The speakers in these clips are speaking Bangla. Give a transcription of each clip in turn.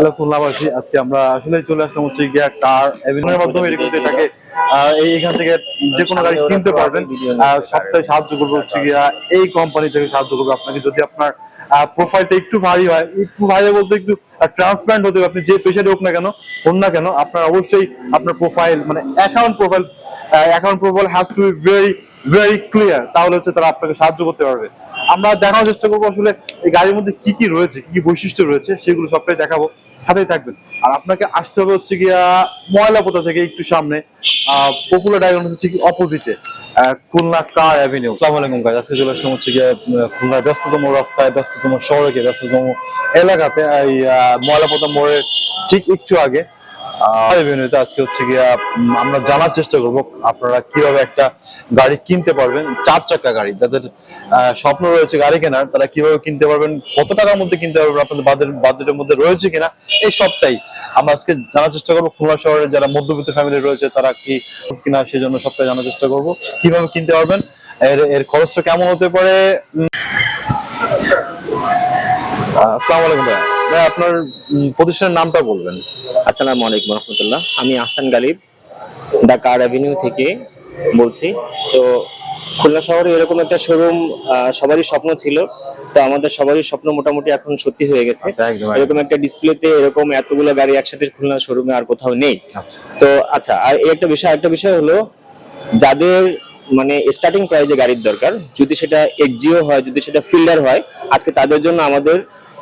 হ্যালো খুলনাবাসী আজকে আমরা আসলে চলে আসলাম হচ্ছে গিয়া কার মাধ্যমে এরকম থাকে। থেকে যে কোনো গাড়ি কিনতে পারবেন। সাহায্য করবে হচ্ছে গিয়া এই কোম্পানি থেকে সাহায্য করবে আপনাকে। যদি আপনার প্রোফাইলটা একটু ভারী হয় একটু ভারী বলতে একটু হতে আপনি যে পেশারে হোক না কেন হোক না কেন আপনার অবশ্যই আপনার প্রোফাইল মানে account profile account profile has to be very very clear তাহলে হচ্ছে তারা আপনাকে সাহায্য করতে পারবে। আমরা দেখানোর চেষ্টা করব আসলে এই গাড়ির মধ্যে কি কি রয়েছে কি কি বৈশিষ্ট্য রয়েছে সেগুলো সবটাই দেখাবো। সাথেই থাকবেন। আর আপনাকে আসতে হবে হচ্ছে গিয়া ময়লাপোতা থেকে একটু সামনে। পপুলার ডায়াগনোসিস ঠিক অপোজিটে খুলনা কার অ্যাভিনিউ সালাম আলাইকুম গাইজ আজকে চলে আসলাম হচ্ছে গিয়া খুলনার ব্যস্ততম রাস্তায়, ব্যস্ততম শহরে ব্যস্ততম এলাকাতে, এই ময়লাপোতা মোড়ের ঠিক একটু আগে। এভিনিউতে আজকে হচ্ছে গিয়া আমরা জানার চেষ্টা করব আপনারা কীভাবে একটা গাড়ি কিনতে পারবেন, চার চাকা গাড়ি, যাদের স্বপ্ন রয়েছে গাড়ি কেনার, তারা কীভাবে কিনতে পারবেন, কত টাকার মধ্যে কিনতে পারবেন, আপনাদের বাজেট বাজেটের মধ্যে রয়েছে কিনা, এই সবটাই আমরা আজকে জানার চেষ্টা করব। খুলনা শহরে যারা মধ্যবিত্ত ফ্যামিলি রয়েছে, তারা কি কিনা সেজন্য সবটাই জানার চেষ্টা করব। কীভাবে কিনতে পারবেন, এর এর খরচটা কেমন হতে পারে আসসালামু আলাইকুম ভাইয়া। ভাই আপনার প্রতিষ্ঠানের নামটা বলবেন। আসসালামু আলাইকুম রহমতুল্লাহ। আমি Ahsan Galib the car avenue থেকে বলছি। তো খুলনা শহরে এরকম একটা শোরুম সবারই স্বপ্ন ছিল। তো আমাদের সবারই স্বপ্ন মোটামুটি এখন সত্যি হয়ে গেছে। আচ্ছা। এরকম একটা ডিসপ্লেতে এরকম এতগুলো গাড়ি একসাথে খুলনা শোরুমে আর কোথাও নেই। আচ্ছা। তো আচ্ছা আর এই একটা বিষয় একটা বিষয় হলো যাদের মানে স্টার্টিং প্রাইজে গাড়ির দরকার যদি সেটা এক্সিও হয় যদি সেটা ফিল্ডার হয় আজকে তাদের জন্য আমাদের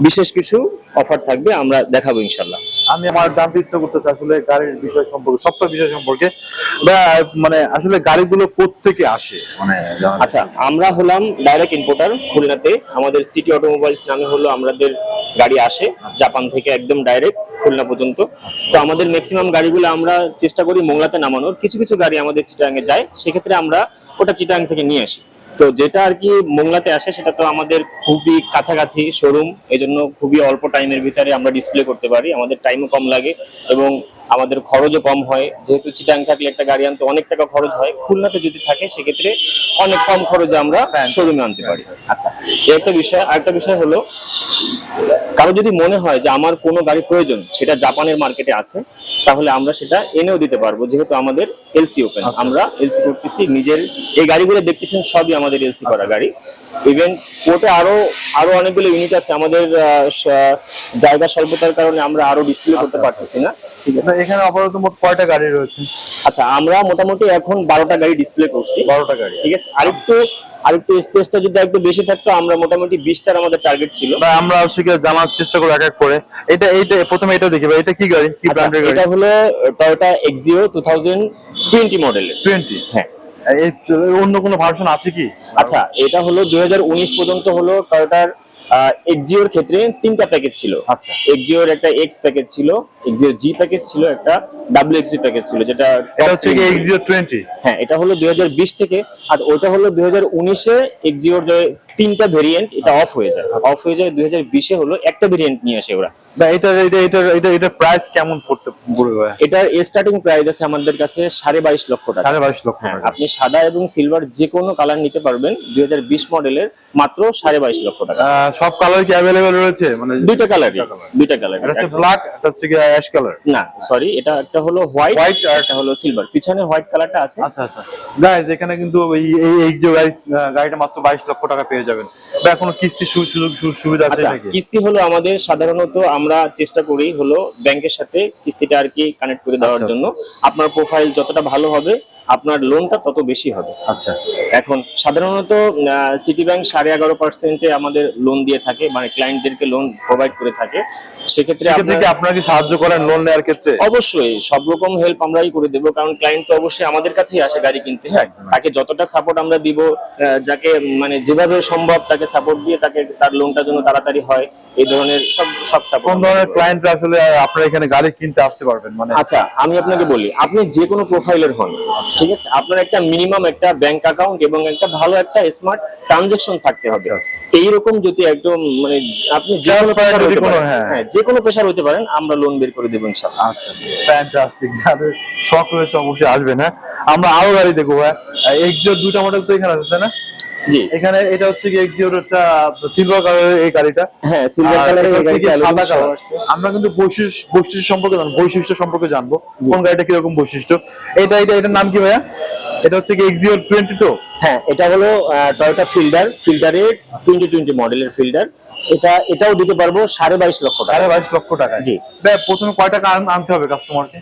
বিশেষ কিছু অফার থাকবে আমরা দেখাবো ইনশাল্লাহ। আমি আমার জানতে ইচ্ছা করতেছে আসলে গাড়ির বিষয় সম্পর্কে সবটা বিষয় সম্পর্কে। মানে আসলে গাড়িগুলো কোত্থেকে আসে? মানে আচ্ছা আমরা হলাম ডাইরেক্ট ইম্পোর্টার খুলনাতে। আমাদের সিটি অটোমোবাইলস নামে হলো আমাদের গাড়ি আসে জাপান থেকে একদম ডাইরেক্ট খুলনা পর্যন্ত। তো আমাদের ম্যাক্সিমাম গাড়িগুলো আমরা চেষ্টা করি মোংলাতে নামানোর। কিছু কিছু গাড়ি আমাদের চিটাঙ্গে যায় সেক্ষেত্রে আমরা ওটা চিটাং থেকে নিয়ে আসি। তো যেটা আর কি মোংলাতে আসে, সেটা তো আমাদের খুবই কাছাকাছি শোরুম এই জন্য খুবই অল্প টাইমের ভিতরে আমরা ডিসপ্লে করতে পারি। আমাদের টাইমও কম লাগে এবং আমাদের খরচও কম হয়। যেহেতু চিটাং থাকলে একটা গাড়ি আনতে অনেক টাকা খরচ হয় খুলনাতে যদি থাকে সেক্ষেত্রে অনেক কম খরচে আমরা শোরুমে আনতে পারি। আচ্ছা একটা বিষয় আরেকটা বিষয় হলো কারও যদি মনে হয় যে আমার কোনো গাড়ি প্রয়োজন সেটা জাপানের মার্কেটে আছে তাহলে আমরা সেটা এনেও দিতে পারব যেহেতু আমাদের এলসি ওপেন আমরা এলসি করতেছি নিজের এই গাড়িগুলো দেখতেছেন সবই আমাদের এলসি করা গাড়ি। ইভেন কোর্টে আরও আরও অনেকগুলো ইউনিট আছে আমাদের জায়গা স্বল্পতার কারণে আমরা আরও ডিসপ্লে করতে পারতেছি না। ঠিক আছে। এখানে আপাতত মোট কয়টা গাড়ি রয়েছে? আচ্ছা আমরা মোটামুটি এখন বারোটা গাড়ি ডিসপ্লে করছি। বারোটা গাড়ি। ঠিক আছে? আরেকটু আরেকটু স্পেসটা যদি একটু বেশি থাকতো আমরা মোটামুটি বিশটার আমাদের টার্গেট ছিল। বা আমরা গিয়ে জানার চেষ্টা করব এক এক করে। এটা এইটা প্রথমে এটা দেখি ভাই এটা কি গাড়ি? কি আচ্ছা, ব্র্যান্ডের গাড়ি? এটা হলো Toyota Axio two thousand twenty মডেলের টোয়েন্টি হ্যাঁ। অন্য কোনো ভার্সন আছে কি? আচ্ছা এটা হলো দুই হাজার উনিশ পর্যন্ত হলো টয়োটার এক্সিওর ক্ষেত্রে তিনটা প্যাকেজ ছিল। আচ্ছা। এক্সিওর একটা এক্স প্যাকেজ ছিল এক্সিও জি প্যাকেজ ছিল একটা ডাব্লিউ এক্সি প্যাকেজ ছিল যেটা এটা হচ্ছে কি এক্সিও টোয়েন্টি হ্যাঁ এটা হলো দুই থেকে আর ওটা হলো দুই হাজার উনিশে এক্সিওর যে তিনটা ভেরিয়েন্ট এটা অফ হয়ে যায়। অফ হয়ে যায় দুই হাজার বিশে হলো একটা ভেরিয়েন্ট নিয়ে আসে ওরা। এটা এটা এটা এটা এটা প্রাইস কেমন পড়তে পড়বে এটার স্টার্টিং প্রাইস আছে আমাদের কাছে সাড়ে বাইশ লক্ষ টাকা। সাড়ে বাইশ লক্ষ হ্যাঁ টাকা। আপনি সাদা এবং সিলভার যে কোনো কালার নিতে পারবেন দুই মডেলের মাত্র সাড়ে বাইশ লক্ষ টাকা। সব কালার কি অ্যাভেলেবেল রয়েছে? মানে দুইটা কালার দুইটা কালার এটা হচ্ছে ব্ল্যাক এটা হচ্ছে কি অ্যাশ কালার না সরি এটা একটা হলো হোয়াইট White আর একটা হলো সিলভার পিছনে হোয়াইট কালারটা আছে। আচ্ছা আচ্ছা। গাইজ এখানে কিন্তু এই এই যে গাড়ি গাড়িটা মাত্র বাইশ লক্ষ টাকা পেয়ে যাবেন। বা কোনো কিস্তি সুযোগ সুবিধা আছে আচ্ছা নাকি? কিস্তি হলো আমাদের সাধারণত আমরা চেষ্টা করি হলো ব্যাংকের সাথে কিস্তিটা আর কি কানেক্ট করে দেওয়ার আচ্ছা, জন্য। আপনার প্রোফাইল যতটা ভালো হবে আপনার লোনটা তত বেশি হবে। আচ্ছা। এখন সাধারণত সিটি ব্যাংক সাড়ে এগারো পার্সেন্টে আমাদের লোন দিয়ে থাকে মানে ক্লায়েন্টদেরকে লোন প্রোভাইড করে থাকে। সেক্ষেত্রে সেক্ষেত্রে আপনার কি আপনারা কি সাহায্য করেন লোন নেওয়ার ক্ষেত্রে? অবশ্যই সব রকম হেল্প আমরাই করে দেবো কারণ ক্লায়েন্ট তো অবশ্যই আমাদের কাছেই আসে গাড়ি কিনতে হ্যাঁ? তাকে যতটা সাপোর্ট আমরা দিব যাকে মানে যেভাবে সম্ভব তাকে সাপোর্ট দিয়ে তাকে তার লোনটা যেন তাড়াতাড়ি হয় এই ধরনের সব সব সাপোর্ট কোন ধরনের ক্লায়েন্ট আসলে আপনারা এখানে গাড়ি কিনতে আসতে পারবেন মানে? আচ্ছা আমি আপনাকে বলি আপনি যে কোনো প্রোফাইলের হন ঠিক আছে? আপনার একটা মিনিমাম একটা ব্যাংক অ্যাকাউন্ট এবং একটা ভালো একটা স্মার্ট ট্রানজেকশন থাকতে হবে। আচ্ছা, এইরকম যদি একদম মানে আপনি যে কোনো পেশার যদি হতে পারেন হ্যাঁ। হ্যাঁ যে কোনো পেশার হতে পারেন আমরা লোন বের করে দেবো ইনশাআল্লাহ। আচ্ছা ফ্যান্টাস্টিক যাদের শখ রয়েছে অবশ্যই আসবেন হ্যাঁ আমরা আরও গাড়ি দেখব ভাই। এক্সিও দুইটা মডেল তো এখানে আছে তাই না? জি। এখানে এটা হচ্ছে কি এক্সিওর একটা সিলভার কালারের এই গাড়িটা। হ্যাঁ সিলভার কালারের এই গাড়িটা সাদা সাদা কালার আমরা কিন্তু বৈশিষ্ট্য বৈশিষ্ট্য সম্পর্কে জানব বৈশিষ্ট্য সম্পর্কে জানব। কোন গাড়িটা কীরকম বৈশিষ্ট্য? এটা এটা এটার নাম কি ভাইয়া? এটা হচ্ছে কি এক্সিওর টোয়েন্টি টু হ্যাঁ এটা হলো টয়োটা ফিল্ডার ফিল্ডারের টোয়েন্টি টোয়েন্টি মডেলের ফিল্ডার এটা এটাও দিতে পারব সাড়ে বাইশ লক্ষ টাকা। সাড়ে বাইশ লক্ষ টাকা জি। প্রথমে কয় টাকা আনতে হবে কাস্টমারকে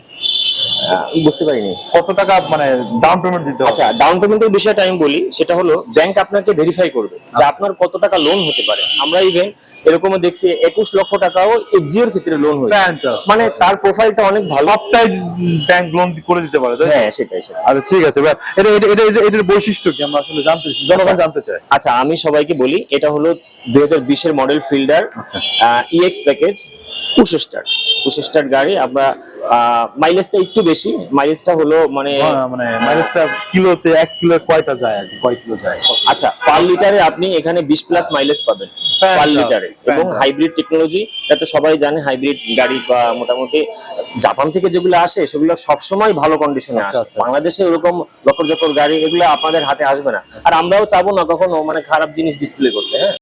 বুঝতে পারিনি। কত টাকা মানে ডাউন পেমেন্ট দিতে হবে? আচ্ছা ডাউন পেমেন্টের বিষয়টা আমি বলি সেটা হলো ব্যাংক আপনাকে ভেরিফাই করবে যে আপনার কত টাকা লোন হতে পারে। আমরা ইভেন এরকমও দেখছি একুশ লক্ষ টাকাও এক্সিওর ক্ষেত্রে লোন হয়েছে। মানে তার প্রোফাইলটা অনেক ভালো। সবটাই ব্যাংক লোন করে দিতে পারে? হ্যাঁ সেটাই সেটাই। আচ্ছা ঠিক আছে এটা এটা এটা এটা- এটার বৈশিষ্ট্য কি? আমরা আসলে জানতে জনগণ আচ্ছা। জানতে চাই আচ্ছা আমি সবাইকে বলি এটা হলো দুই হাজার বিশের মডেল ফিল্ডার আচ্ছা। EX package push start push start গাড়ি আমরা মাইলেজটা একটু বেশি। মাইলেজটা হলো মানে মানে মাইলেজটা কিলোতে এক কিলো কয়টা যায় আর কয় কিলো যায়? আচ্ছা পার লিটারে আপনি এখানে বিশ প্লাস মাইলেজ পাবেন পার লিটারে এবং হাইব্রিড টেকনোলজি এটা তো সবাই জানে হাইব্রিড গাড়ি বা মোটামুটি জাপান থেকে যেগুলো আসে সেগুলো সবসময় ভালো কন্ডিশনে আচ্ছা, আসে। আচ্ছা। বাংলাদেশে ওরকম লকর জকর গাড়ি এগুলো আপনাদের হাতে আসবে না। আর আমরাও চাবো না কখনো মানে খারাপ জিনিস ডিসপ্লে করতে হ্যাঁ?